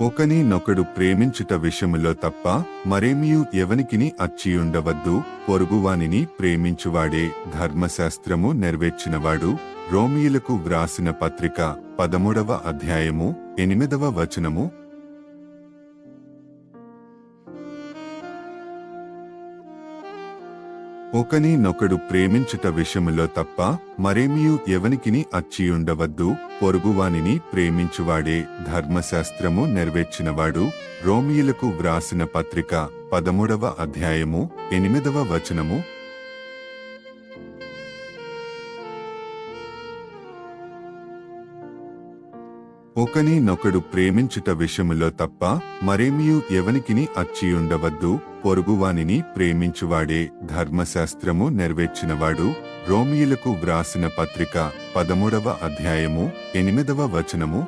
ఒకని నొకడు ప్రేమించుట విషయములో తప్ప మరేమియు ఎవనికిని అచ్చియుండవద్దు పొరుగువానిని ప్రేమించువాడే ధర్మశాస్త్రము నెరవేర్చినవాడు. రోమియులకు వ్రాసిన పత్రిక పదమూడవ అధ్యాయము ఎనిమిదవ వచనము ఒకని నొకడు ప్రేమించుట విషయములో తప్ప మరేమియు ఎవనికిని అచ్చియుండవద్దు పొరుగువానిని ప్రేమించువాడే ధర్మశాస్త్రము నెరవేర్చినవాడు. రోమియులకు వ్రాసిన పత్రిక పదమూడవ అధ్యాయము ఎనిమిదవ వచనము ఒకని నొకడు ప్రేమించుట విషయములో తప్ప మరేమియు ఎవనికిని అచ్చియుండవద్దు పొరుగువానిని ప్రేమించువాడే ధర్మశాస్త్రము నెరవేర్చినవాడు. రోమియులకు వ్రాసిన పత్రిక పదమూడవ అధ్యాయము ఎనిమిదవ వచనము